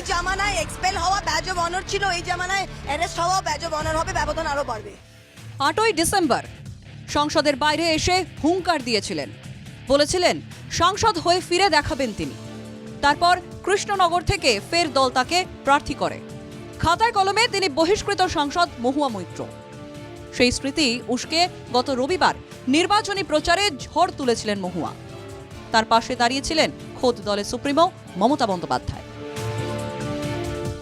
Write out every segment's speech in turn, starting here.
এই জামানায় এক্সপেল হওয়া ব্যাজ অফ অনার ছিল, এই জামানায় অ্যারেস্ট হওয়া ব্যাজ অফ অনার হবে, ব্যবধান আরও বাড়বে। আটই ডিসেম্বর, সংসদের বাইরে এসে হুঙ্কার দিয়েছিলেন। বলেছিলেন, সাংসদ হয়ে ফিরে দেখাবেন তিনি। তারপর কৃষ্ণনগর থেকে ফের দল তাকে প্রার্থী করে। খাতায় কলমে তিনি বহিষ্কৃত সাংসদ মহুয়া মৈত্র। সেই স্মৃতি উস্কে গত রবিবার নির্বাচনী প্রচারে ঝড় তুলেছিলেন মহুয়া। তার পাশে দাঁড়িয়েছিলেন খোদ দলের সুপ্রিমো মমতা বন্দ্যোপাধ্যায়।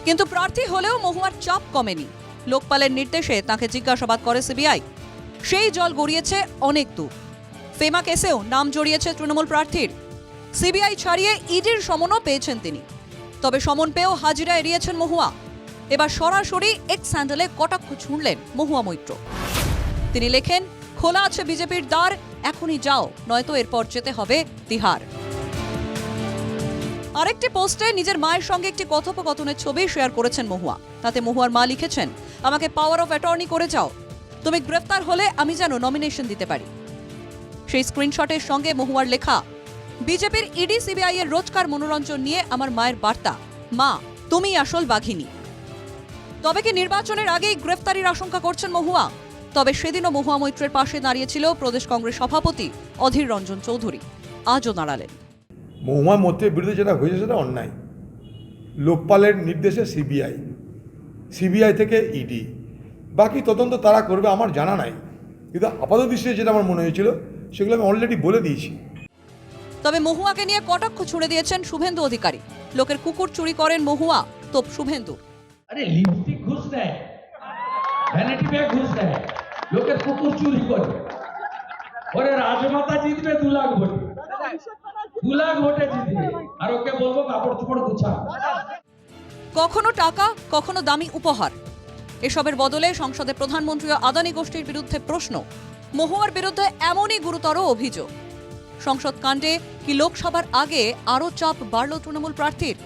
কিন্তু প্রার্থী হলেও মহুয়ার চাপ কমেনি। লোকপালের নির্দেশে তাকে জিজ্ঞাসাবাদ করে সিবিআই। সেই জল গড়িয়েছে অনেক দূর। ফেমা কেসেও নাম জড়িয়েছে তৃণমূল প্রার্থীর। সিবিআই ছাড়িয়ে ইডির সমনও পেয়েছেন তিনি। তবে সমন পেয়েও হাজিরা এড়িয়েছেন মহুয়া। এবার সরাসরি এক স্যান্ডেলে কটাক্ষ ছুঁড়লেন মহুয়া মৈত্র। তিনি লেখেন, খোলা আছে বিজেপির দ্বার, এখনই যাও, নয়তো এরপর যেতে হবে তিহার। আরেকটি পোস্টে নিজের মায়ের সঙ্গে একটি কথোপকথনের ছবি শেয়ার করেছেন মহুয়া। তাতে মহুয়ার মা লিখেছেন, আমাকে পাওয়ার অফ অ্যাটর্নি করে যাও। তুমি গ্রেফতার হলে আমি যেন নমিনেশন দিতে পারি। সেই স্ক্রিনশটের সঙ্গে মহুয়ার লেখা, বিজেপির ইডি, সিবিআই এর রোজকার মনোরঞ্জন নিয়ে আমার মায়ের বার্তা। মা, তুমি আসল বাঘিনী। তবে কি নির্বাচনের আগেই গ্রেফতারির আশঙ্কা করছেন মহুয়া? তবে সেদিনও মহুয়া মৈত্রের পাশে দাঁড়িয়েছিল প্রদেশ কংগ্রেস সভাপতি অধীর রঞ্জন চৌধুরী। আজও দাঁড়ালেন। মহুমা মৈত্রের বিরুদ্ধে যেটা হয়েছে সেটা অন্যায়। লোকপালের নির্দেশে সিবিআই। সিবিআই থেকে ইডি। বাকি তদন্ত তারা করবে আমার জানা নাই। কিন্তু আপাত দৃষ্টিতে যেটা আমার মনে হয়েছিল সেগুলো আমি অলরেডি বলে দিয়েছি। তবে মহুয়াকে নিয়ে কটাক্ষ ছুড়ে দিয়েছেন শুভেন্দু অধিকারী। লোকের কুকুর চুরি করেন মহুয়া তো শুভেন্দু। আরে লিপস্টিক ঘুষ দেয়। ভ্যানিটি ব্যাগ ঘুষ দেয়। লোকের কুকুর চুরি করে। ওরে রাজমাতা জিতবে দু লাখ ভোটে। আর ওকে বলব কাপড় চোপড় গুছা। কখনো টাকা, কখনো দামি উপহার। এসবের বদলে সংসদে প্রধানমন্ত্রী আদানি গোষ্ঠীর বিরুদ্ধে প্রশ্ন। মহুয়ার বিরুদ্ধে এমনই গুরুতর অভিযোগ। সংসদ কাণ্ডে কি লোকসভার আগে আরও চাপ বাড়ল তৃণমূল প্রার্থীর?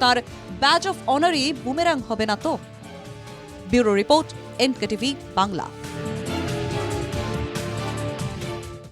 তার ব্যাজ অফ অনারই বুমেরাং হবে না তো? Bureau report, NKTV, Bangla.